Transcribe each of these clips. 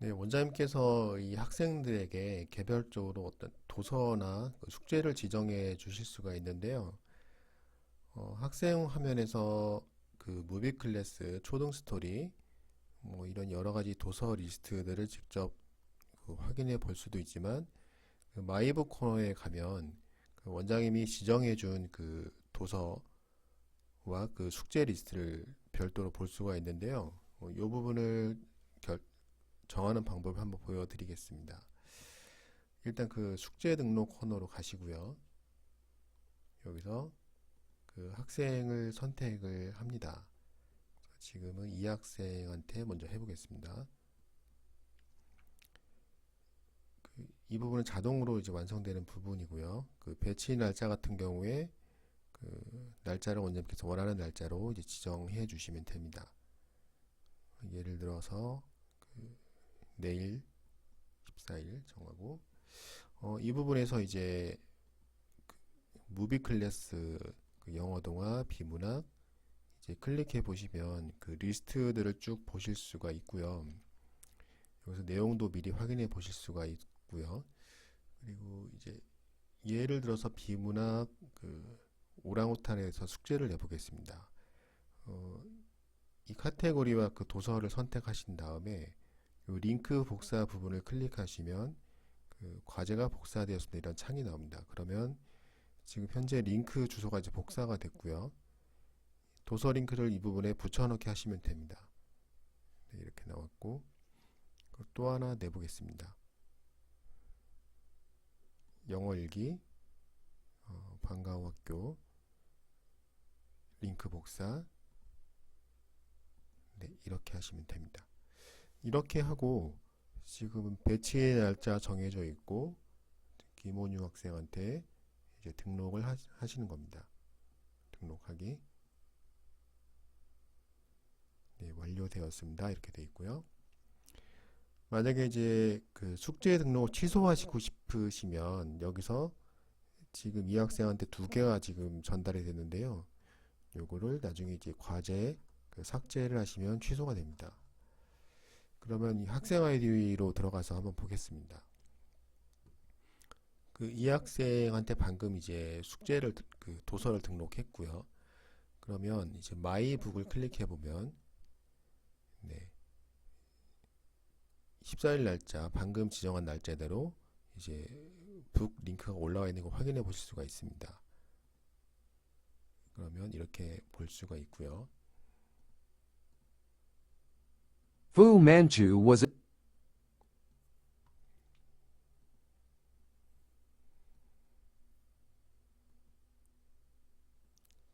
네, 원장님께서 이 학생들에게 개별적으로 어떤 도서나 그 숙제를 지정해 주실 수가 있는데요. 어, 학생 화면에서 그 무비 클래스, 초등 스토리, 뭐 이런 여러 가지 도서 리스트들을 직접 그 확인해 볼 수도 있지만 그 마이북 코너에 가면 그 원장님이 지정해 준 그 도서와 그 숙제 리스트를 별도로 볼 수가 있는데요. 이 부분을 결- 정하는 방법을 한번 보여드리겠습니다. 일단 그 숙제 등록 코너로 가시고요. 여기서 그 학생을 선택을 합니다. 지금은 이 학생한테 먼저 해보겠습니다. 그 이 부분은 자동으로 이제 완성되는 부분이고요. 그 배치 날짜 같은 경우에 그 날짜를 원장님께서 원하는 날짜로 이제 지정해 주시면 됩니다. 예를 들어서 그 내일 14일 정하고 어, 이 부분에서 이제 그 무비 클래스 그 영어 동화 비문학 이제 클릭해 보시면 그 리스트들을 쭉 보실 수가 있고요. 여기서 내용도 미리 확인해 보실 수가 있고요. 그리고 이제 예를 들어서 비문학 그 오랑우탄에서 숙제를 내보겠습니다. 어, 이 카테고리와 그 도서를 선택하신 다음에 요 링크 복사 부분을 클릭하시면 그 과제가 복사되었습니다. 이런 창이 나옵니다. 그러면 지금 현재 링크 주소가 이제 복사가 됐고요. 도서 링크를 이 부분에 붙여넣기 하시면 됩니다. 네, 이렇게 나왔고 또 하나 내보겠습니다. 영어 일기 어, 방과후 학교 링크 복사 네, 이렇게 하시면 됩니다. 이렇게 하고 지금은 배치의 날짜 정해져 있고 김원유 학생한테 이제 등록을 하, 하시는 겁니다. 등록하기 네, 완료되었습니다. 이렇게 돼 있고요. 만약에 이제 그 숙제 등록을 취소하시고 싶으시면 여기서 지금 이 학생한테 두 개가 지금 전달이 됐는데요. 요거를 나중에 이제 과제 그 삭제를 하시면 취소가 됩니다. 그러면 이 학생 아이디로 들어가서 한번 보겠습니다. 그 이 학생한테 방금 이제 숙제를 드- 그 도서를 등록했고요. 그러면 이제 마이북을 클릭해 보면 네. 14일 날짜 방금 지정한 날짜대로 이제 북 링크가 올라와 있는 거 확인해 보실 수가 있습니다. 그러면 이렇게 볼 수가 있고요. Fu Manchu was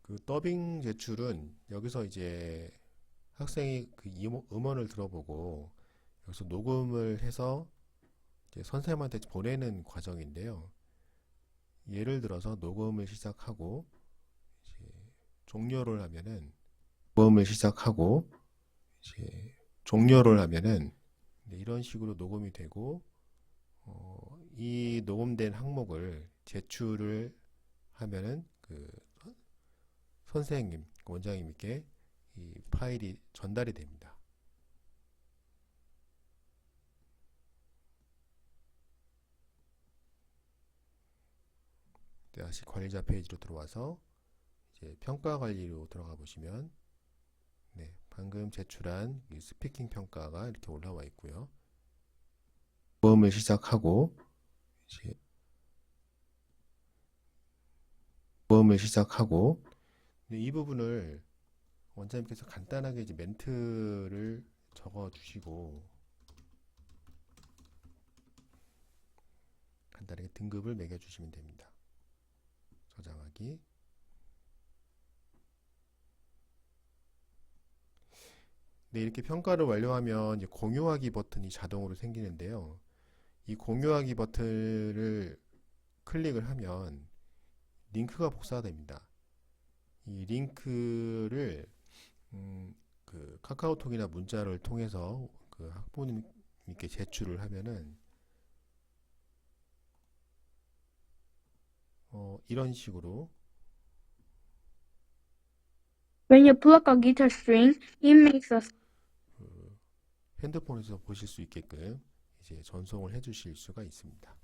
그 더빙 제출은 여기서 이제 학생이 그 음원을 들어보고 여기서 녹음을 해서 선생님한테 보내는 과정인데요. 예를 들어서 녹음을 시작하고 이제 종료를 하면은 녹음을 시작하고 이제 종료를 하면은 네, 이런 식으로 녹음이 되고 어, 이 녹음된 항목을 제출을 하면은 그 선생님, 그 원장님께 이 파일이 전달이 됩니다. 네, 다시 관리자 페이지로 들어와서 이제 평가 관리로 들어가 보시면 네, 방금 제출한 이 스피킹 평가가 이렇게 올라와 있고요. 모음을 시작하고 이제 모음을 시작하고 네, 이 부분을 원장님께서 간단하게 이제 멘트를 적어 주시고 간단하게 등급을 매겨 주시면 됩니다. 저장하기. 네, 이렇게 평가를 완료하면 공유하기 버튼이 자동으로 생기는데요. 이 공유하기 버튼을 클릭을 하면 링크가 복사됩니다. 이 링크를 음, 그 카카오톡이나 문자를 통해서 그 학부모님께 제출을 하면은 어, 이런 식으로 When you pluck a guitar string, it makes a 핸드폰에서 보실 수 있게끔 이제 전송을 해 주실 수가 있습니다.